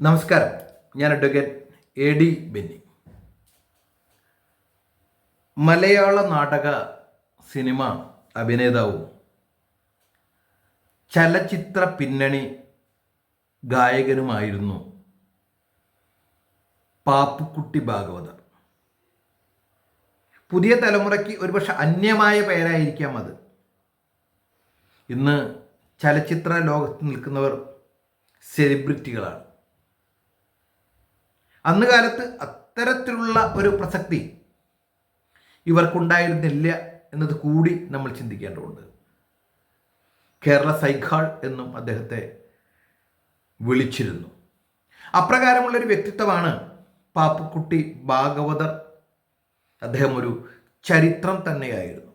നമസ്കാരം. ഞാൻ advocate A D Benny. മലയാള നാടക സിനിമ അഭിനേതാവും ചലച്ചിത്ര പിന്നണി ഗായകനുമായിരുന്നു പാപ്പുക്കുട്ടി ഭാഗവതർ. പുതിയ തലമുറയ്ക്ക് ഒരുപക്ഷെ അന്യമായ പേരായിരിക്കാം അത്. ഇന്ന് ചലച്ചിത്ര ലോകത്ത് നിൽക്കുന്നവർ സെലിബ്രിറ്റികളാണ്. അന്ന് കാലത്ത് അത്തരത്തിലുള്ള ഒരു പ്രസക്തി ഇവർക്കുണ്ടായിരുന്നില്ല എന്നത് കൂടി നമ്മൾ ചിന്തിക്കേണ്ടതുണ്ട്. കേരള സൈഖാൾ എന്നും അദ്ദേഹത്തെ വിളിച്ചിരുന്നു. അപ്രകാരമുള്ളൊരു വ്യക്തിത്വമാണ് പാപ്പുക്കുട്ടി ഭാഗവതർ. അദ്ദേഹം ഒരു ചരിത്രം തന്നെയായിരുന്നു.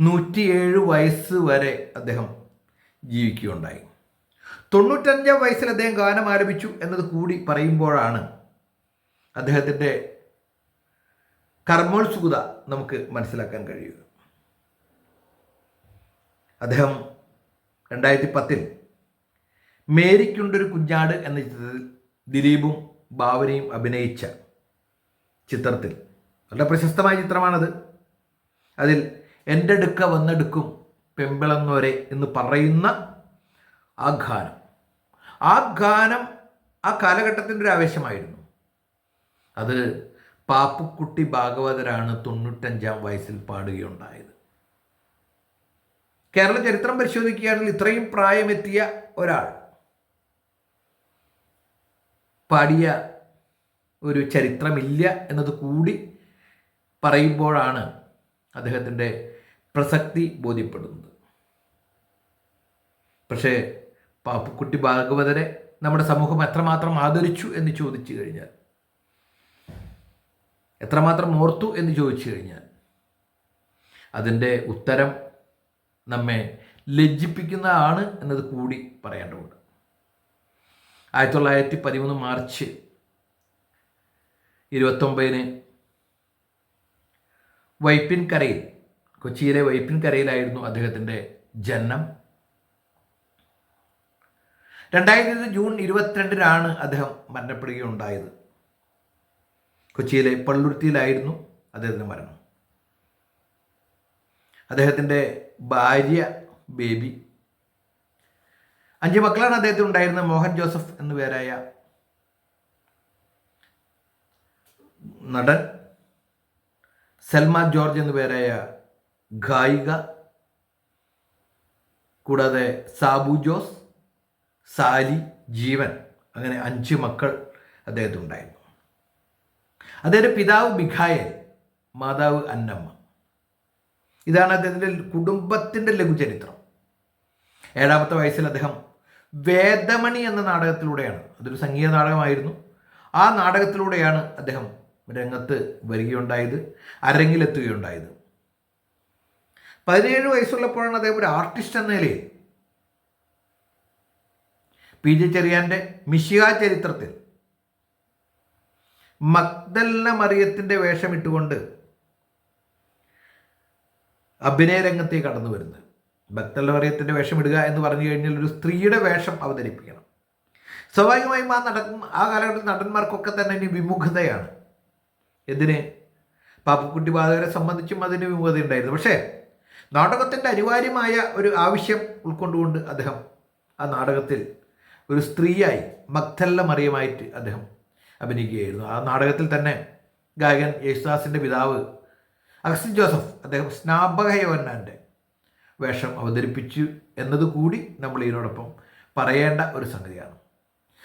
നൂറ്റിയേഴ് വയസ്സ് വരെ അദ്ദേഹം ജീവിക്കുകയുണ്ടായി. തൊണ്ണൂറ്റഞ്ചാം വയസ്സിൽ അദ്ദേഹം ഗാനം ആരംഭിച്ചു എന്നത് കൂടി പറയുമ്പോഴാണ് അദ്ദേഹത്തിന്റെ കർമ്മോത്സുകത നമുക്ക് മനസ്സിലാക്കാൻ കഴിയുക. അദ്ദേഹം രണ്ടായിരത്തി പത്തിൽ മേരിക്കുണ്ടൊരു കുഞ്ഞാട് എന്ന ചിത്രത്തിൽ ദിലീപും ഭാവനയും അഭിനയിച്ച ചിത്രത്തിൽ. വളരെ പ്രശസ്തമായ ചിത്രമാണത്. അതിൽ എന്റെ അടുക്ക വന്നെടുക്കും പെമ്പിളന്നോരെ എന്ന് പറയുന്ന ആഘാനം. ആ ഗാനം ആ കാലഘട്ടത്തിന്റെ ഒരു ആവേശമായിരുന്നു. അത് പാപ്പുക്കുട്ടി ഭാഗവതരാണ് തൊണ്ണൂറ്റഞ്ചാം വയസ്സിൽ പാടുകയുണ്ടായത്. കേരള ചരിത്രം പരിശോധിക്കുകയാണെങ്കിൽ ഇത്രയും പ്രായമെത്തിയ ഒരാൾ പാടിയ ഒരു ചരിത്രമില്ല എന്നത് കൂടി പറയുമ്പോഴാണ് അദ്ദേഹത്തിന്റെ പ്രസക്തി ബോധ്യപ്പെടുന്നത്. പക്ഷേ പാപ്പുക്കുട്ടി ഭാഗവതരെ നമ്മുടെ സമൂഹം എത്രമാത്രം ആദരിച്ചു എന്ന് ചോദിച്ചു കഴിഞ്ഞാൽ എത്രമാത്രം ഓർത്തു എന്ന് ചോദിച്ചു കഴിഞ്ഞാൽ അതിന്റെ ഉത്തരം നമ്മെ ലജ്ജിപ്പിക്കുന്നതാണ് എന്നത് കൂടി പറയേണ്ടതുണ്ട്. ആയിരത്തി തൊള്ളായിരത്തി പതിമൂന്ന് മാർച്ച് ഇരുപത്തൊമ്പതിന് വൈപ്പിൻകരയിൽ കൊച്ചിയിലെ വൈപ്പിൻകരയിലായിരുന്നു അദ്ദേഹത്തിന്റെ ജനനം. രണ്ടായിരത്തി ജൂൺ ഇരുപത്തിരണ്ടിനാണ് അദ്ദേഹം മരണപ്പെടുകയുണ്ടായത്. കൊച്ചിയിലെ പള്ളുരുത്തിയിലായിരുന്നു അദ്ദേഹത്തിന്റെ മരണം. അദ്ദേഹത്തിന്റെ ഭാര്യ ബേബി. അഞ്ച് മക്കളാണ് അദ്ദേഹത്തിന് ഉണ്ടായിരുന്നത്. മോഹൻ ജോസഫ് എന്നു പേരായ നടൻ സൽമ ജോർജ് എന്നു പേരായ ഗായിക. കൂടാതെ സാബു ജോസ്. സാലി ജീവൻ അങ്ങനെ അഞ്ച് മക്കൾ അദ്ദേഹത്തിനുണ്ടായിരുന്നു അദ്ദേഹത്തിന്റെ പിതാവ് മിഖായൽ മാതാവ് അന്നമ്മ. ഇതാണ് അദ്ദേഹത്തിന്റെ കുടുംബത്തിന്റെ ലഘുചരിത്രം. ഏഴാമത്തെ വയസ്സിൽ അദ്ദേഹം വേദമണി എന്ന നാടകത്തിലൂടെയാണ് അതൊരു സംഗീത നാടകമായിരുന്നു. ആ നാടകത്തിലൂടെയാണ് അദ്ദേഹം രംഗത്ത് വരികയുണ്ടായത് അരങ്ങിലെത്തുകയുണ്ടായത്. പതിനേഴ് വയസ്സുള്ളപ്പോഴാണ് അദ്ദേഹം ഒരു ആർട്ടിസ്റ്റ് എന്ന നിലയിൽ പി ജെ ചെറിയാന്റെ മിശിക ചരിത്രത്തിൽ മഗ്ദല്ല മറിയത്തിന്റെ വേഷമിട്ടുകൊണ്ട് അഭിനയ രംഗത്തേക്ക് കടന്നു വരുന്നത്. ഭക്തല്ല മറിയത്തിന്റെ വേഷമിടുക എന്ന് പറഞ്ഞു കഴിഞ്ഞാൽ ഒരു സ്ത്രീയുടെ വേഷം അവതരിപ്പിക്കണം. സ്വാഭാവികമായും ആ നടക്കും ആ കാലഘട്ടത്തിൽ നടന്മാർക്കൊക്കെ തന്നെ ഇനി വിമുഖതയാണ്. എന്തിന്? പാപ്പക്കുട്ടി ബാധകരെ സംബന്ധിച്ചും അതിന് വിമുഖത ഉണ്ടായിരുന്നു. പക്ഷേ നാടകത്തിന്റെ അനിവാര്യമായ ഒരു ആവശ്യം ഉൾക്കൊണ്ടുകൊണ്ട് അദ്ദേഹം ആ നാടകത്തിൽ ഒരു സ്ത്രീയായി മക്തല്ല മറിയമായിട്ട് അദ്ദേഹം അഭിനയിക്കുകയായിരുന്നു. ആ നാടകത്തിൽ തന്നെ ഗായകൻ യേശുദാസിന്റെ പിതാവ് അഗസ്റ്റിൻ ജോസഫ് അദ്ദേഹം സ്നാപകയോന്നാന്റെ വേഷം അവതരിപ്പിച്ചു എന്നതുകൂടി നമ്മൾ ഇതിനോടൊപ്പം പറയേണ്ട ഒരു സംഗതിയാണ്.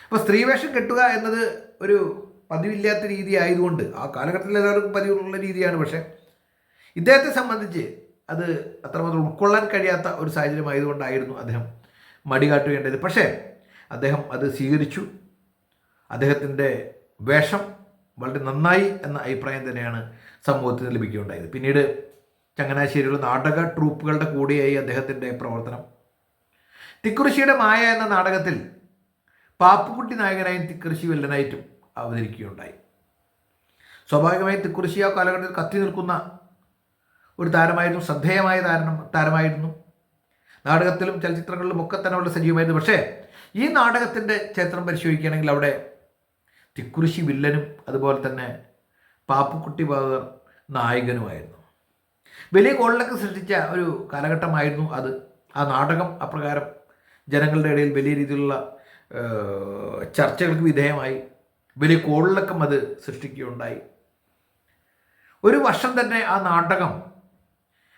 അപ്പോൾ സ്ത്രീവേഷം കെട്ടുക എന്നത് ഒരു പതിവില്ലാത്ത രീതി ആയതുകൊണ്ട് ആ കാലഘട്ടത്തിൽ എല്ലാവർക്കും പതിവുള്ള രീതിയാണ്. പക്ഷേ ഇദ്ദേഹത്തെ സംബന്ധിച്ച് അത് അത്രമാത്രം ഉൾക്കൊള്ളാൻ കഴിയാത്ത ഒരു സാഹചര്യം ആയതുകൊണ്ടായിരുന്നു അദ്ദേഹം മടി കാട്ടുകേണ്ടത് പക്ഷേ അദ്ദേഹം അത് സ്വീകരിച്ചു. അദ്ദേഹത്തിന്റെ വേഷം വളരെ നന്നായി എന്ന അഭിപ്രായം തന്നെയാണ് സമൂഹത്തിന് ലഭിക്കുകയുണ്ടായത്. പിന്നീട് ചങ്ങനാശ്ശേരിയിലുള്ള നാടക ട്രൂപ്പുകളുടെ കൂടെയായി അദ്ദേഹത്തിന്റെ പ്രവർത്തനം. തിക്കുറിശിയുടെ മായ എന്ന നാടകത്തിൽ പാപ്പുക്കുട്ടി നായകനായും തിക്കുറിശി വില്ലനായിട്ടും അവതരിക്കുകയുണ്ടായി. സ്വാഭാവികമായും തിക്കുറിശി ആ കാലഘട്ടത്തിൽ കത്തി നിൽക്കുന്ന ഒരു താരമായിരുന്നു ശ്രദ്ധേയമായ താരം താരമായിരുന്നു. നാടകത്തിലും ചലച്ചിത്രങ്ങളിലും ഒക്കെ തന്നെ വളരെ സജീവമായിരുന്നു. പക്ഷേ ഈ നാടകത്തിന്റെ ചരിത്രം പരിശോധിക്കുകയാണെങ്കിൽ അവിടെ തിക്കുറിശി വില്ലനും അതുപോലെ തന്നെ പാപ്പുക്കുട്ടി ബാദർ നായകനുമായിരുന്നു. വലിയ കോളിലൊക്കെ സൃഷ്ടിച്ച ഒരു കാലഘട്ടമായിരുന്നു അത്. ആ നാടകം അപ്രകാരം ജനങ്ങളുടെ ഇടയിൽ വലിയ രീതിയിലുള്ള ചർച്ചകൾക്ക് വിധേയമായി വലിയ കോളിലൊക്കെ അത് സൃഷ്ടിക്കുകയുണ്ടായി. ഒരു വർഷം തന്നെ ആ നാടകം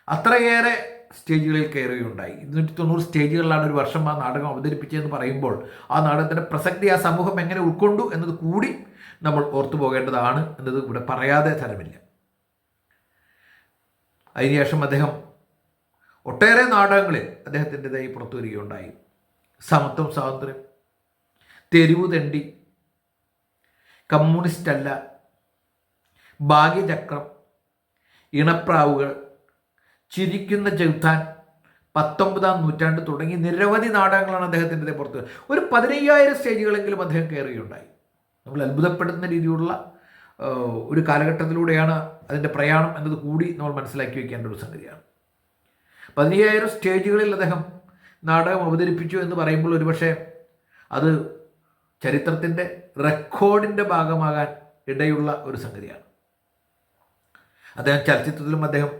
അത്രയേറെ സ്റ്റേജുകളിൽ കയറുകയുണ്ടായി. ഇരുന്നൂറ്റി തൊണ്ണൂറ് സ്റ്റേജുകളിലാണ് ഒരു വർഷം ആ നാടകം അവതരിപ്പിച്ചതെന്ന് പറയുമ്പോൾ ആ നാടകത്തിന്റെ പ്രസക്തി ആ സമൂഹം എങ്ങനെ ഉൾക്കൊണ്ടു എന്നത് കൂടി നമ്മൾ ഓർത്തു പോകേണ്ടതാണ് എന്നത് ഇവിടെ പറയാതെ തരമില്ല. അതിനുശേഷം അദ്ദേഹം ഒട്ടേറെ നാടകങ്ങളിൽ അദ്ദേഹത്തിന്റെതായി പുറത്തു വരികയുണ്ടായി സമത്വം സ്വാതന്ത്ര്യം തെരുവ് തെണ്ടി കമ്മ്യൂണിസ്റ്റ് അല്ല ഭാഗ്യചക്രം ഇണപ്രാവുകൾ ചിരിക്കുന്ന ജഗ്താൻ പത്തൊമ്പതാം നൂറ്റാണ്ട് തുടങ്ങി നിരവധി നാടകങ്ങളാണ് അദ്ദേഹത്തിന്റെ പുറത്ത് ഒരു പതിനയ്യായിരം സ്റ്റേജുകളെങ്കിലും അദ്ദേഹം കയറുകയുണ്ടായി നമ്മൾ അത്ഭുതപ്പെടുന്ന രീതിയിലുള്ള ഒരു കാലഘട്ടത്തിലൂടെയാണ് അതിന്റെ പ്രയാണം എന്നത് കൂടി നമ്മൾ മനസ്സിലാക്കി വയ്ക്കേണ്ട ഒരു സംഗതിയാണ്. പതിനയ്യായിരം സ്റ്റേജുകളിൽ അദ്ദേഹം നാടകം അവതരിപ്പിച്ചു എന്ന് പറയുമ്പോൾ ഒരുപക്ഷെ അത് ചരിത്രത്തിന്റെ റെക്കോർഡിന്റെ ഭാഗമാകാൻ ഇടയുള്ള ഒരു സംഗതിയാണ്. അദ്ദേഹം ചലച്ചിത്രത്തിലും അദ്ദേഹം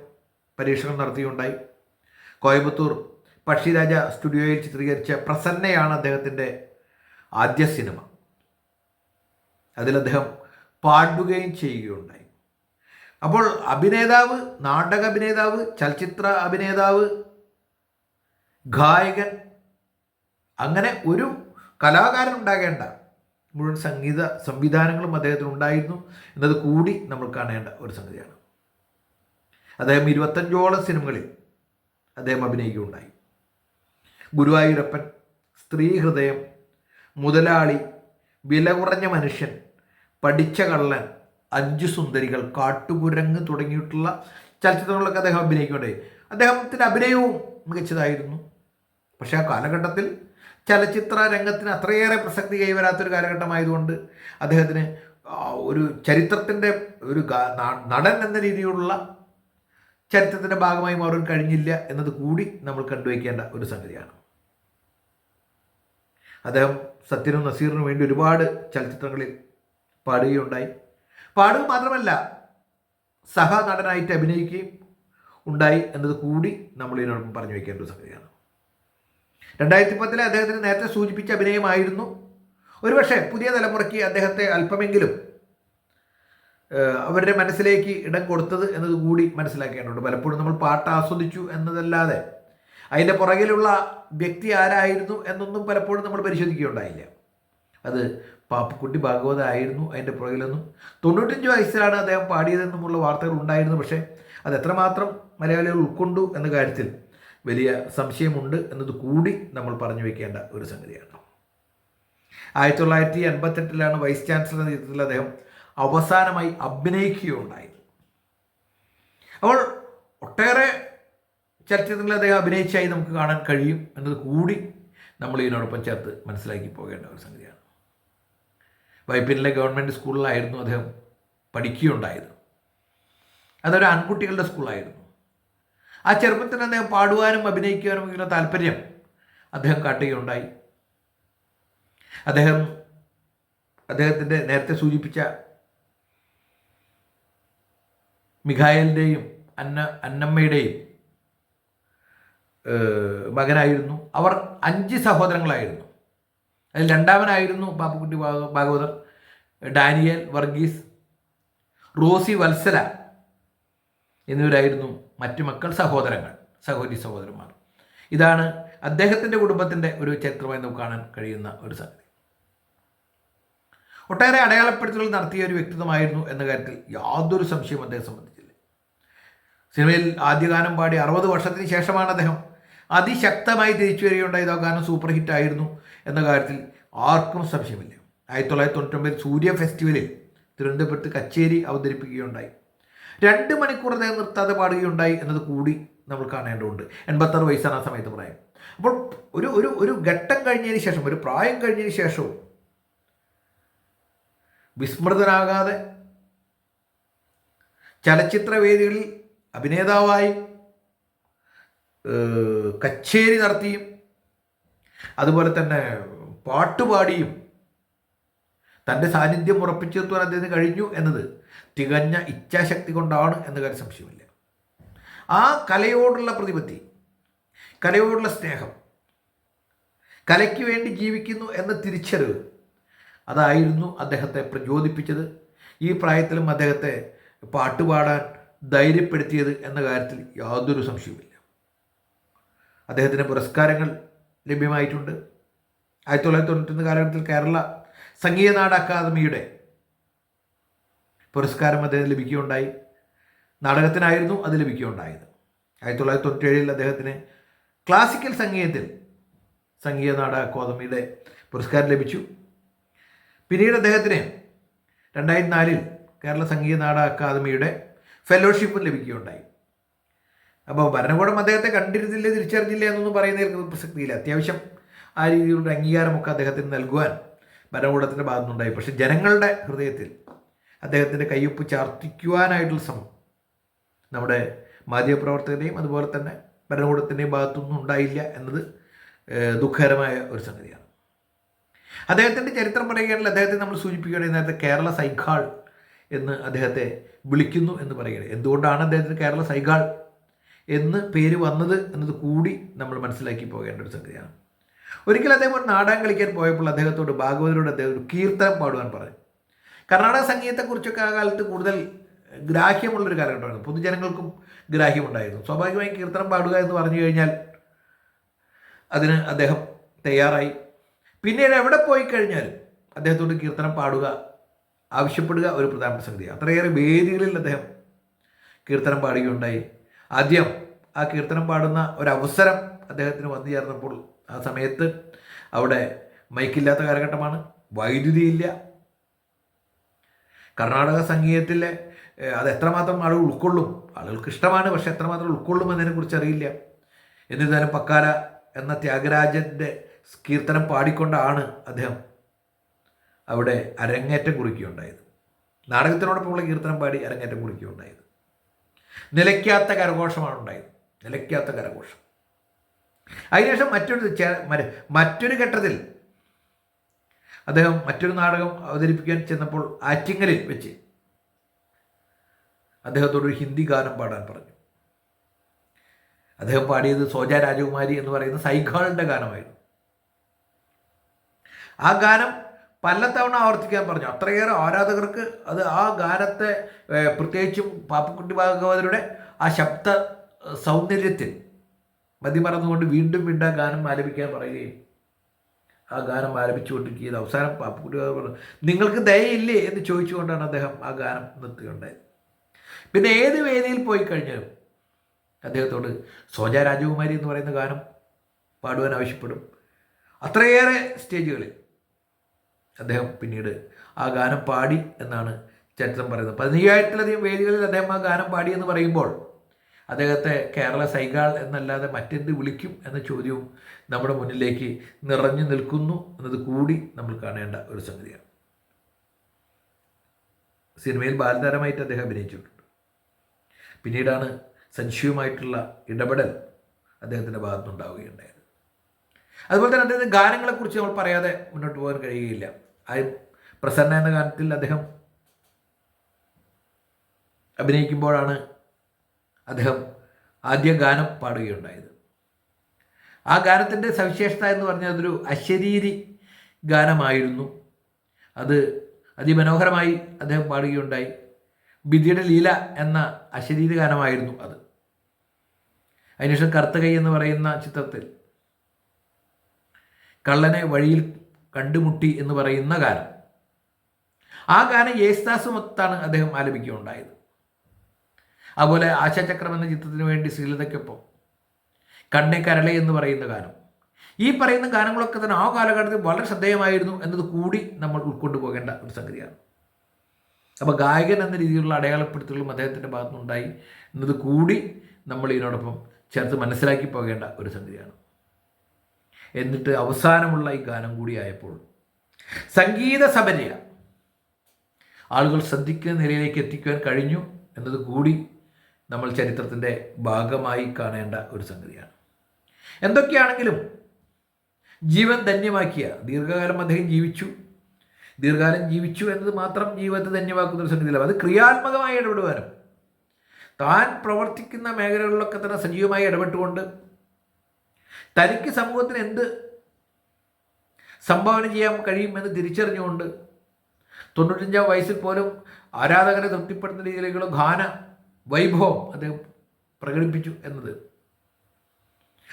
പരീക്ഷണം നടത്തിയുണ്ടായി. കോയമ്പത്തൂർ പക്ഷിരാജ സ്റ്റുഡിയോയിൽ ചിത്രീകരിച്ച പ്രസന്നയാണ് അദ്ദേഹത്തിന്റെ ആദ്യ സിനിമ. അതിൽ അദ്ദേഹം പാടുകയും ചെയ്യുകയുണ്ടായി. അപ്പോൾ അഭിനേതാവ് നാടക അഭിനേതാവ് ചലച്ചിത്ര അഭിനേതാവ് ഗായകൻ അങ്ങനെ ഒരു കലാകാരൻ ഉണ്ടാകേണ്ട മുഴുവൻ സംഗീത സംവിധാനങ്ങളും അദ്ദേഹത്തിന് ഉണ്ടായിരുന്നു എന്നത് കൂടി നമ്മൾ കാണേണ്ട ഒരു സംഗതിയാണ്. അദ്ദേഹം ഇരുപത്തഞ്ചോളം സിനിമകളിൽ അദ്ദേഹം അഭിനയിക്കുകയുണ്ടായി. ഗുരുവായൂരപ്പൻ സ്ത്രീ ഹൃദയം മുതലാളി വില കുറഞ്ഞ മനുഷ്യൻ പഠിച്ച കള്ളൻ അഞ്ചു സുന്ദരികൾ കാട്ടുകുരങ്ങ് തുടങ്ങിയിട്ടുള്ള ചലച്ചിത്രങ്ങളിലൊക്കെ അദ്ദേഹം അഭിനയിക്കുകയുണ്ടായി അദ്ദേഹത്തിന്റെ അഭിനയവും മികച്ചതായിരുന്നു. പക്ഷേ ആ കാലഘട്ടത്തിൽ ചലച്ചിത്ര രംഗത്തിന് അത്രയേറെ പ്രസക്തി കൈവരാത്തൊരു കാലഘട്ടമായതുകൊണ്ട് അദ്ദേഹത്തിന് ഒരു ചരിത്രത്തിന്റെ ഒരു നടൻ എന്ന രീതിയിലുള്ള ചരിത്രത്തിന്റെ ഭാഗമായി മാറാൻ കഴിഞ്ഞില്ല എന്നത് കൂടി നമ്മൾ കണ്ടുവയ്ക്കേണ്ട ഒരു സംഗതിയാണ്. അദ്ദേഹം സത്യനും നസീറിനും വേണ്ടി ഒരുപാട് ചലച്ചിത്രങ്ങളിൽ പാടുകയുണ്ടായി. പാടുക മാത്രമല്ല സഹ നടനായിട്ട് അഭിനയിക്കുകയും ഉണ്ടായി എന്നത് കൂടി നമ്മൾ ഇതിനോടൊപ്പം പറഞ്ഞു വയ്ക്കേണ്ട ഒരു സംഗതിയാണ്. രണ്ടായിരത്തി പത്തിലെ അദ്ദേഹത്തിന് നേരത്തെ സൂചിപ്പിച്ച അഭിനയമായിരുന്നു. ഒരുപക്ഷെ പുതിയ തലമുറയ്ക്ക് അദ്ദേഹത്തെ അല്പമെങ്കിലും അവരുടെ മനസ്സിലേക്ക് ഇടം കൊടുത്തത് എന്നത് കൂടി മനസ്സിലാക്കേണ്ടതുണ്ട്. പലപ്പോഴും നമ്മൾ പാട്ട് ആസ്വദിച്ചു എന്നതല്ലാതെ അതിന്റെ പുറകിലുള്ള വ്യക്തി ആരായിരുന്നു എന്നൊന്നും പലപ്പോഴും നമ്മൾ പരിശോധിക്കുകയുണ്ടായില്ല. അത് പാപ്പക്കുട്ടി ഭാഗവത ആയിരുന്നു അതിന്റെ പുറകിലൊന്നും. തൊണ്ണൂറ്റഞ്ച് വയസ്സിലാണ് അദ്ദേഹം പാടിയതെന്നുമുള്ള വാർത്തകൾ ഉണ്ടായിരുന്നു. പക്ഷേ അത് എത്രമാത്രം മലയാളികൾ ഉൾക്കൊണ്ടു എന്ന കാര്യത്തിൽ വലിയ സംശയമുണ്ട് എന്നത് കൂടി നമ്മൾ പറഞ്ഞു വെക്കേണ്ട ഒരു സംഗതിയാണ്. ആയിരത്തി തൊള്ളായിരത്തി എൺപത്തെട്ടിലാണ് വൈസ് ചാൻസലർ നേതൃത്വത്തിൽ അദ്ദേഹം അവസാനമായി അഭിനയിക്കുകയുണ്ടായത് അപ്പോൾ ഒട്ടേറെ ചലച്ചിത്രങ്ങളിൽ അദ്ദേഹം അഭിനയിച്ചായി നമുക്ക് കാണാൻ കഴിയും എന്നത് കൂടി നമ്മൾ ഇതിനോടൊപ്പം ചേർത്ത് മനസ്സിലാക്കി പോകേണ്ട ഒരു സംഗതിയാണ്. വൈപ്പിനിലെ ഗവൺമെന്റ് സ്കൂളിലായിരുന്നു അദ്ദേഹം പഠിക്കുകയുണ്ടായത്. അതൊരു ആൺകുട്ടികളുടെ സ്കൂളായിരുന്നു. ആ ചെറുപ്പത്തിൽ അദ്ദേഹം പാടുവാനും അഭിനയിക്കുവാനും ഒക്കെയുള്ള താല്പര്യം അദ്ദേഹം കാട്ടുകയുണ്ടായി. അദ്ദേഹം അദ്ദേഹത്തിന്റെ നേരത്തെ സൂചിപ്പിച്ച മിഖായലിന്റെയും അന്ന അന്നമ്മയുടെയും മകനായിരുന്നു. അവർ അഞ്ച് സഹോദരങ്ങളായിരുന്നു. അതിൽ രണ്ടാമനായിരുന്നു ബാപ്പുകുട്ടി ഭാഗ- ഭാഗവതർ ഡാനിയൽ വർഗീസ് റോസി വത്സല എന്നിവരായിരുന്നു മറ്റു മക്കൾ സഹോദരങ്ങൾ സഹോദരി സഹോദരന്മാർ. ഇതാണ് അദ്ദേഹത്തിന്റെ കുടുംബത്തിന്റെ ഒരു ചരിത്രമായി നമുക്ക് കാണാൻ കഴിയുന്ന ഒരു സംഗതി. ഒട്ടേറെ അടയാളപ്പെടുത്തലുകൾ നടത്തിയ ഒരു വ്യക്തിത്വമായിരുന്നു എന്ന കാര്യത്തിൽ യാതൊരു സംശയവും അദ്ദേഹം സംബന്ധിച്ചില്ല സിനിമയിൽ ആദ്യ ഗാനം പാടി അറുപത് വർഷത്തിന് ശേഷമാണ് അദ്ദേഹം. അതിശക്തമായി തിരിച്ചു വരികയുണ്ടായത് ആ ഗാനം സൂപ്പർ ഹിറ്റ് ആയിരുന്നു എന്ന കാര്യത്തിൽ ആർക്കും സംശയമില്ല. ആയിരത്തി തൊള്ളായിരത്തി തൊണ്ണൂറ്റൊമ്പതിൽ സൂര്യ ഫെസ്റ്റിവലിൽ തിരുവനന്തപുരത്ത് കച്ചേരി അവതരിപ്പിക്കുകയുണ്ടായി. രണ്ട് മണിക്കൂർ അദ്ദേഹം നിർത്താതെ പാടുകയുണ്ടായി എന്നത് കൂടി നമ്മൾ കാണേണ്ടതുണ്ട്. എൺപത്താറ് വയസ്സാണ് ആ സമയത്ത് പ്രായം. അപ്പോൾ ഒരു ഒരു ഒരു ഘട്ടം കഴിഞ്ഞതിന് ശേഷം ഒരു പ്രായം കഴിഞ്ഞതിന് ശേഷവും വിസ്മൃതനാകാതെ ചലച്ചിത്രവേദികളിൽ അഭിനേതാവായി കച്ചേരി നടത്തിയും അതുപോലെ തന്നെ പാട്ടുപാടിയും തന്റെ സാന്നിധ്യം ഉറപ്പിച്ചു നിർത്തുവാൻ അദ്ദേഹത്തിന് കഴിഞ്ഞു എന്നത് തികഞ്ഞ ഇച്ഛാശക്തി കൊണ്ടാണ് എന്ന കാര്യം സംശയമില്ല. ആ കലയോടുള്ള പ്രതിപത്തി കലയോടുള്ള സ്നേഹം കലയ്ക്ക് വേണ്ടി ജീവിക്കുന്നു എന്ന തിരിച്ചറിവ് അതായിരുന്നു അദ്ദേഹത്തെ പ്രചോദിപ്പിച്ചത്. ഈ പ്രായത്തിലും അദ്ദേഹത്തെ പാട്ടുപാടാൻ ധൈര്യപ്പെടുത്തിയത് എന്ന കാര്യത്തിൽ യാതൊരു സംശയവുമില്ല. അദ്ദേഹത്തിന് പുരസ്കാരങ്ങൾ ലഭ്യമായിട്ടുണ്ട്. ആയിരത്തി തൊള്ളായിരത്തി തൊണ്ണൂറ്റൊന്ന് കാലഘട്ടത്തിൽ കേരള സംഗീത നാട അക്കാദമിയുടെ പുരസ്കാരം അദ്ദേഹം ലഭിക്കുകയുണ്ടായി. നാടകത്തിനായിരുന്നു അത് ലഭിക്കുകയുണ്ടായത്. ആയിരത്തി തൊള്ളായിരത്തി തൊണ്ണൂറ്റേഴിൽ അദ്ദേഹത്തിന് ക്ലാസിക്കൽ സംഗീതത്തിൽ സംഗീത നാടക അക്കാദമിയുടെ പുരസ്കാരം ലഭിച്ചു. പിന്നീട് അദ്ദേഹത്തിന് രണ്ടായിരത്തി നാലിൽ കേരള സംഗീത നാടക അക്കാദമിയുടെ ഫെലോഷിപ്പും ലഭിക്കുകയുണ്ടായി. അപ്പോൾ ഭരണകൂടം അദ്ദേഹത്തെ കണ്ടിരുന്നില്ല തിരിച്ചറിഞ്ഞില്ല എന്നൊന്നും പറയുന്നതിൽ പ്രസക്തിയില്ല. അത്യാവശ്യം ആ രീതിയിലുള്ള അംഗീകാരമൊക്കെ അദ്ദേഹത്തിന് നൽകുവാൻ ഭരണകൂടത്തിന്റെ ഭാഗത്തുനിന്നുണ്ടായി. പക്ഷെ ജനങ്ങളുടെ ഹൃദയത്തിൽ അദ്ദേഹത്തിന്റെ കയ്യൊപ്പ് ചാർത്തിക്കുവാനായിട്ടുള്ള ശ്രമം നമ്മുടെ മാധ്യമപ്രവർത്തകരെയും അതുപോലെ തന്നെ ഭരണകൂടത്തിന്റെയും ഭാഗത്തുനിന്നും ഉണ്ടായില്ല എന്നത് ദുഃഖകരമായ ഒരു സംഗതിയാണ്. അദ്ദേഹത്തിന്റെ ചരിത്രം പറയുകയാണെങ്കിൽ അദ്ദേഹത്തെ നമ്മൾ സൂചിപ്പിക്കുകയാണെങ്കിൽ നേരത്തെ കേരള സൈഖാൾ എന്ന് അദ്ദേഹത്തെ വിളിക്കുന്നു എന്ന് പറയുന്നത്. എന്തുകൊണ്ടാണ് അദ്ദേഹത്തിന് കേരള സൈഗാൾ എന്ന് പേര് വന്നത് എന്നത് കൂടി നമ്മൾ മനസ്സിലാക്കി പോകേണ്ട ഒരു സംഗതിയാണ്. ഒരിക്കൽ അദ്ദേഹം ഒരു നാടകം കളിക്കാൻ പോയപ്പോൾ അദ്ദേഹത്തോട് ഭാഗവതരോട് അദ്ദേഹം ഒരു കീർത്തനം പാടുവാൻ പറഞ്ഞു. കർണാടക സംഗീതത്തെക്കുറിച്ചൊക്കെ ആ കാലത്ത് കൂടുതൽ ഗ്രാഹ്യമുള്ളൊരു കാലഘട്ടമായിരുന്നു. പൊതുജനങ്ങൾക്കും ഗ്രാഹ്യമുണ്ടായിരുന്നു. സ്വാഭാവികമായും കീർത്തനം പാടുക എന്ന് പറഞ്ഞു കഴിഞ്ഞാൽ അതിന് അദ്ദേഹം തയ്യാറായി. പിന്നീട് എവിടെ പോയി കഴിഞ്ഞാലും അദ്ദേഹത്തോട് കീർത്തനം പാടുക ആവശ്യപ്പെടുക ഒരു പ്രധാനപ്പെട്ട സംഗതിയാണ്. അത്രയേറെ വേദികളിൽ അദ്ദേഹം കീർത്തനം പാടുകയുണ്ടായി. ആദ്യം ആ കീർത്തനം പാടുന്ന ഒരവസരം അദ്ദേഹത്തിന് വന്നു ചേർന്നപ്പോൾ ആ സമയത്ത് അവിടെ മൈക്കില്ലാത്ത കാലഘട്ടമാണ് വൈദ്യുതിയില്ല. കർണാടക സംഗീതത്തിലെ അത് എത്രമാത്രം ആളുകൾ ഉൾക്കൊള്ളും? ആളുകൾക്ക് ഇഷ്ടമാണ് പക്ഷെ എത്രമാത്രം ഉൾക്കൊള്ളും എന്നതിനെക്കുറിച്ച് അറിയില്ല. എന്നിരുന്നാലും പക്കാല എന്ന ത്യാഗരാജന്റെ കീർത്തനം പാടിക്കൊണ്ടാണ് അദ്ദേഹം അവിടെ അരങ്ങേറ്റം കുറിക്കുകയുണ്ടായത്. നാടകത്തിനോടൊപ്പമുള്ള കീർത്തനം പാടി അരങ്ങേറ്റം കുറിക്കുകയുണ്ടായത്. നിലയ്ക്കാത്ത കരഘോഷമാണ് ഉണ്ടായത്. നിലയ്ക്കാത്ത കരഘോഷം. അതിനുശേഷം മറ്റൊരു മറ്റൊരു ഘട്ടത്തിൽ അദ്ദേഹം മറ്റൊരു നാടകം അവതരിപ്പിക്കാൻ ചെന്നപ്പോൾ ആറ്റിങ്ങലിൽ വെച്ച് അദ്ദേഹത്തോട് ഒരു ഹിന്ദി ഗാനം പാടാൻ പറഞ്ഞു. അദ്ദേഹം പാടിയത് സോജ രാജകുമാരി എന്ന് പറയുന്ന സൈഖാളിന്റെ ഗാനമായിരുന്നു. ആ ഗാനം പലതവണ ആവർത്തിക്കാൻ പറഞ്ഞു. അത്രയേറെ ആരാധകർക്ക് അത് ആ ഗാനത്തെ പ്രത്യേകിച്ചും പാപ്പക്കുട്ടി ഭാഗവതരുടെ ആ ശബ്ദ സൗന്ദര്യത്തിൽ മതി മറന്നുകൊണ്ട് വീണ്ടും വീണ്ടും ആ ഗാനം ആലപിക്കാൻ പറയുകയും ആ ഗാനം ആലപിച്ചുകൊണ്ടിരിക്കുകയും അവസാനം പാപ്പക്കുട്ടി പറഞ്ഞു നിങ്ങൾക്ക് ദയയില്ലേ? എന്ന് ചോദിച്ചുകൊണ്ടാണ് അദ്ദേഹം ആ ഗാനം നിർത്തുകയുണ്ടായത്. പിന്നെ ഏത് വേദിയിൽ പോയി കഴിഞ്ഞാലും അദ്ദേഹത്തോട് സോജ രാജകുമാരി എന്ന് പറയുന്ന ഗാനം പാടുവാൻ ആവശ്യപ്പെടും. അത്രയേറെ സ്റ്റേജുകളിൽ അദ്ദേഹം പിന്നീട് ആ ഗാനം പാടി എന്നാണ് ചരിത്രം പറയുന്നത്. പതിനയ്യായിരത്തിലധികം വേദികളിൽ അദ്ദേഹം ആ ഗാനം പാടി എന്ന് പറയുമ്പോൾ അദ്ദേഹത്തെ കേരള സൈഗാൾ എന്നല്ലാതെ മറ്റെന്ത് വിളിക്കും എന്ന ചോദ്യവും നമ്മുടെ മുന്നിലേക്ക് നിറഞ്ഞു നിൽക്കുന്നു എന്നത് കൂടി നമ്മൾ കാണേണ്ട ഒരു സംഗതിയാണ്. സിനിമയിൽ ബാലതാരമായിട്ട് അദ്ദേഹം അഭിനയിച്ചിട്ടുണ്ട്. പിന്നീടാണ് സംശയവുമായിട്ടുള്ള ഇടപെടൽ അദ്ദേഹത്തിന്റെ ഭാഗത്തുനിന്നുണ്ടാവുകയുണ്ടായത്. അതുപോലെ തന്നെ അദ്ദേഹത്തിന്റെ ഗാനങ്ങളെക്കുറിച്ച് നമ്മൾ പറയാതെ മുന്നോട്ട് പോകാൻ കഴിയുകയില്ല. പ്രസന്ന എന്ന ഗാനത്തിൽ അദ്ദേഹം അഭിനയിക്കുമ്പോഴാണ് അദ്ദേഹം ആദ്യ ഗാനം പാടുകയുണ്ടായത്. ആ ഗാനത്തിന്റെ സവിശേഷത എന്ന് പറഞ്ഞാൽ അതൊരു അശരീരി ഗാനമായിരുന്നു. അത് അതിമനോഹരമായി അദ്ദേഹം പാടുകയുണ്ടായി. ബിദിയുടെ ലീല എന്ന അശരീരി ഗാനമായിരുന്നു അത്. അതിനുശേഷം കറുത്ത എന്ന് പറയുന്ന ചിത്രത്തിൽ കള്ളനെ വഴിയിൽ കണ്ടുമുട്ടി എന്ന് പറയുന്ന ഗാനം. ആ ഗാനം യേശുദാസുമൊത്താണ് അദ്ദേഹം ആലപിക്കുകയുണ്ടായത്. അതുപോലെ ആശാചക്രം എന്ന ചിത്രത്തിന് വേണ്ടി ശ്രീലതയ്ക്കൊപ്പം കണ്ണെ കരളെ എന്ന് പറയുന്ന ഗാനം. ഈ പറയുന്ന ഗാനങ്ങളൊക്കെ തന്നെ ആ കാലഘട്ടത്തിൽ വളരെ ശ്രദ്ധേയമായിരുന്നു എന്നത് കൂടി നമ്മൾ ഉൾക്കൊണ്ടു പോകേണ്ട ഒരു സംഗതിയാണ്. അപ്പോൾ ഗായകൻ എന്ന രീതിയിലുള്ള അടയാളപ്പെടുത്തലുകളും അദ്ദേഹത്തിന്റെ ഭാഗത്തുനിന്നുണ്ടായി എന്നത് കൂടി നമ്മൾ ഇതിനോടൊപ്പം ചേർത്ത് മനസ്സിലാക്കി പോകേണ്ട ഒരു സംഗതിയാണ്. എന്നിട്ട് അവസാനമുള്ള ഈ ഗാനം കൂടിയായപ്പോൾ സംഗീത സബര്യ ആളുകൾ ശ്രദ്ധിക്കുന്ന നിലയിലേക്ക് എത്തിക്കുവാൻ കഴിഞ്ഞു എന്നത് കൂടി നമ്മൾ ചരിത്രത്തിന്റെ ഭാഗമായി കാണേണ്ട ഒരു സംഗതിയാണ്. എന്തൊക്കെയാണെങ്കിലും ജീവൻ ധന്യമാക്കിയ ദീർഘകാലം അദ്ദേഹം ജീവിച്ചു. ദീർഘകാലം ജീവിച്ചു എന്നത് മാത്രം ജീവിതത്തെ ധന്യമാക്കുന്ന ഒരു സംഗതിയല്ല. അത് ക്രിയാത്മകമായി ഇടപെടുവാനും താൻ പ്രവർത്തിക്കുന്ന മേഖലകളിലൊക്കെ തന്നെ സജീവമായി ഇടപെട്ടുകൊണ്ട് തനിക്ക് സമൂഹത്തിന് എന്ത് സംഭാവന ചെയ്യാൻ കഴിയുമെന്ന് തിരിച്ചറിഞ്ഞുകൊണ്ട് തൊണ്ണൂറ്റഞ്ചാം വയസ്സിൽ പോലും ആരാധകരെ തൃപ്തിപ്പെടുത്തുന്ന രീതിയിലേക്കുള്ള ഗാന വൈഭവം അദ്ദേഹം പ്രകടിപ്പിച്ചു എന്നത്.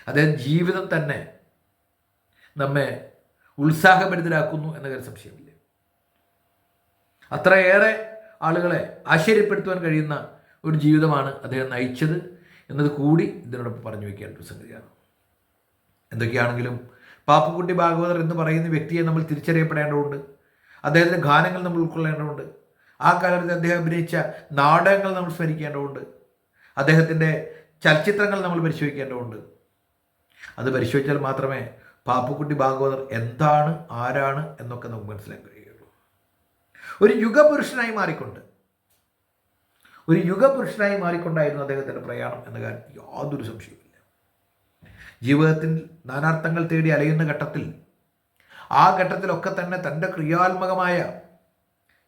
അദ്ദേഹം ജീവിതം തന്നെ നമ്മെ ഉത്സാഹഭരിതരാക്കുന്നു എന്ന കാര്യം സംശയമില്ല. അത്രയേറെ ആളുകളെ ആശ്ചര്യപ്പെടുത്തുവാൻ കഴിയുന്ന ഒരു ജീവിതമാണ് അദ്ദേഹം നയിച്ചത് എന്നത് കൂടി ഇതിനോടൊപ്പം പറഞ്ഞു വയ്ക്കേണ്ട ഒരു സംഗതിയാണ്. എന്തൊക്കെയാണെങ്കിലും പാപ്പുക്കുട്ടി ഭാഗവതർ എന്ന് പറയുന്ന വ്യക്തിയെ നമ്മൾ തിരിച്ചറിയപ്പെടേണ്ടതുണ്ട്. അദ്ദേഹത്തിന്റെ ഗാനങ്ങൾ നമ്മൾ ഉൾക്കൊള്ളേണ്ടതുണ്ട്. ആ കാലത്ത് അദ്ദേഹം അഭിനയിച്ച നാടകങ്ങൾ നമ്മൾ സ്മരിക്കേണ്ടതുണ്ട്. അദ്ദേഹത്തിന്റെ ചലച്ചിത്രങ്ങൾ നമ്മൾ പരിശോധിക്കേണ്ടതുണ്ട്. അത് പരിശോധിച്ചാൽ മാത്രമേ പാപ്പുക്കുട്ടി ഭാഗവതർ എന്താണ് ആരാണ് എന്നൊക്കെ നമുക്ക് മനസ്സിലാക്കാൻ കഴിയുള്ളൂ. ഒരു യുഗപുരുഷനായി മാറിക്കൊണ്ട് ഒരു യുഗപുരുഷനായി മാറിക്കൊണ്ടായിരുന്നു അദ്ദേഹത്തിന്റെ പ്രയാണം എന്ന കാര്യത്തിൽ യാതൊരു സംശയവുമില്ല. ജീവിതത്തിൽ നാനാർത്ഥങ്ങൾ തേടി അലയുന്ന ഘട്ടത്തിൽ ആ ഘട്ടത്തിലൊക്കെ തന്നെ തന്റെ ക്രിയാത്മകമായ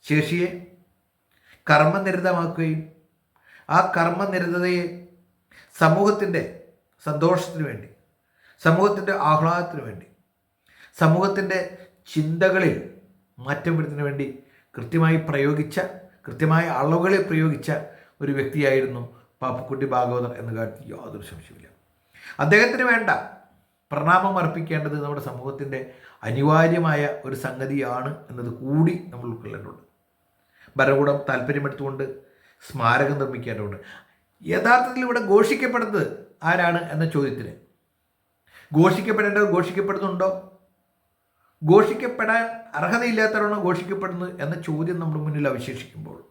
ശേഷിയെ കർമ്മനിരതമാക്കുകയും ആ കർമ്മനിരതയെ സമൂഹത്തിന്റെ സന്തോഷത്തിന് വേണ്ടി സമൂഹത്തിന്റെ ആഹ്ലാദത്തിന് വേണ്ടി സമൂഹത്തിന്റെ ചിന്തകളിൽ മാറ്റം വരുന്നതിന് വേണ്ടി കൃത്യമായി പ്രയോഗിച്ച കൃത്യമായ അളവുകളിൽ പ്രയോഗിച്ച ഒരു വ്യക്തിയായിരുന്നു പാപ്പക്കുട്ടി ഭാഗവതർ എന്ന കാര്യത്തിൽ യാതൊരു സംശയമില്ല അദ്ദേഹത്തിന് വേണ്ട. പ്രണാമം അർപ്പിക്കേണ്ടത് നമ്മുടെ സമൂഹത്തിന്റെ അനിവാര്യമായ ഒരു സംഗതിയാണ് എന്നത് കൂടി നമ്മൾ ഉൾക്കൊള്ളേണ്ടതുണ്ട്. ഭരണകൂടം താല്പര്യമെടുത്തുകൊണ്ട് സ്മാരകം നിർമ്മിക്കേണ്ടതുണ്ട്. യഥാർത്ഥത്തിൽ ഇവിടെ ഘോഷിക്കപ്പെടുന്നത് ആരാണ് എന്ന ചോദ്യത്തിന്. ഘോഷിക്കപ്പെടേണ്ടത് ഘോഷിക്കപ്പെടുന്നുണ്ടോ? ഘോഷിക്കപ്പെടാൻ അർഹതയില്ലാത്തവരാണോ ഘോഷിക്കപ്പെടുന്നത് എന്ന ചോദ്യം നമ്മുടെ മുന്നിൽ അവശേഷിക്കുമ്പോൾ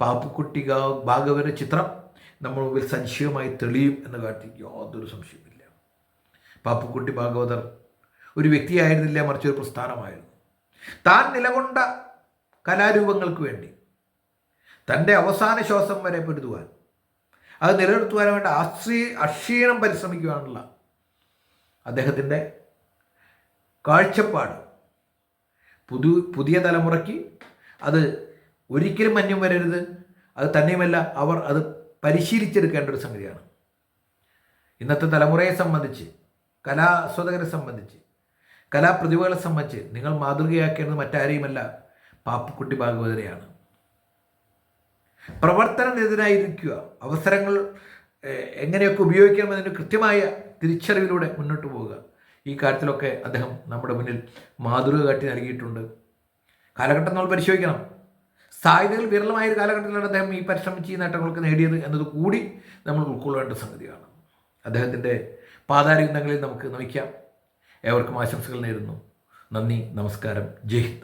പാപ്പുക്കുട്ടി ഭാഗവര ചിത്രം നമ്മുടെ മുമ്പിൽ സംശയമായി തെളിയും എന്ന കാര്യത്തിൽ യാതൊരു സംശയമില്ല പാപ്പുക്കുട്ടി ഭാഗവതർ ഒരു വ്യക്തിയായിരുന്നില്ല മറിച്ച് ഒരു പ്രസ്ഥാനമായിരുന്നു. താൻ നിലകൊണ്ട കലാരൂപങ്ങൾക്ക് വേണ്ടി തന്റെ അവസാന ശ്വാസം വരെ പൊരുതുവാൻ അത് നിലനിർത്തുവാൻ വേണ്ട അശ്രീ അക്ഷീണം പരിശ്രമിക്കുവാനുള്ള അദ്ദേഹത്തിന്റെ കാഴ്ചപ്പാട് പുതു പുതിയ തലമുറയ്ക്ക് അത് ഒരിക്കലും മഞ്ഞും വരരുത്. അത് തന്നെയുമല്ല അവർ അത് പരിശീലിച്ചെടുക്കേണ്ട ഒരു സംഗതിയാണ്. ഇന്നത്തെ തലമുറയെ സംബന്ധിച്ച് കലാസ്വാദകരെ സംബന്ധിച്ച് കലാപ്രതിഭകളെ സംബന്ധിച്ച് നിങ്ങൾ മാതൃകയാക്കേണ്ടത് മറ്റാരെയുമല്ല പാപ്പുക്കുട്ടി ഭാഗവതരെയാണ്. പ്രവർത്തനനിരതനായിരിക്കുക അവസരങ്ങൾ എങ്ങനെയൊക്കെ ഉപയോഗിക്കണമെന്നതിന് കൃത്യമായ തിരിച്ചറിവിലൂടെ മുന്നോട്ട് പോവുക. ഈ കാര്യത്തിലൊക്കെ അദ്ദേഹം നമ്മുടെ മുന്നിൽ മാതൃക കാട്ടി നൽകിയിട്ടുണ്ട്. കാലഘട്ടം നമ്മൾ പരിശോധിക്കണം. സാധ്യതകൾ വിരളമായ ഒരു കാലഘട്ടത്തിലാണ് അദ്ദേഹം ഈ പരിശ്രമിച്ച് ഈ നേട്ടങ്ങളൊക്കെ നേടിയത് എന്നത് കൂടി നമ്മൾ ഉൾക്കൊള്ളേണ്ട സംഗതിയാണ്. അദ്ദേഹത്തിന്റെ പാതാരയുദ്ധങ്ങളിൽ നമുക്ക് നമിക്കാം. ഏവർക്കും ആശംസകൾ നേരുന്നു. നന്ദി നമസ്കാരം. ജയ്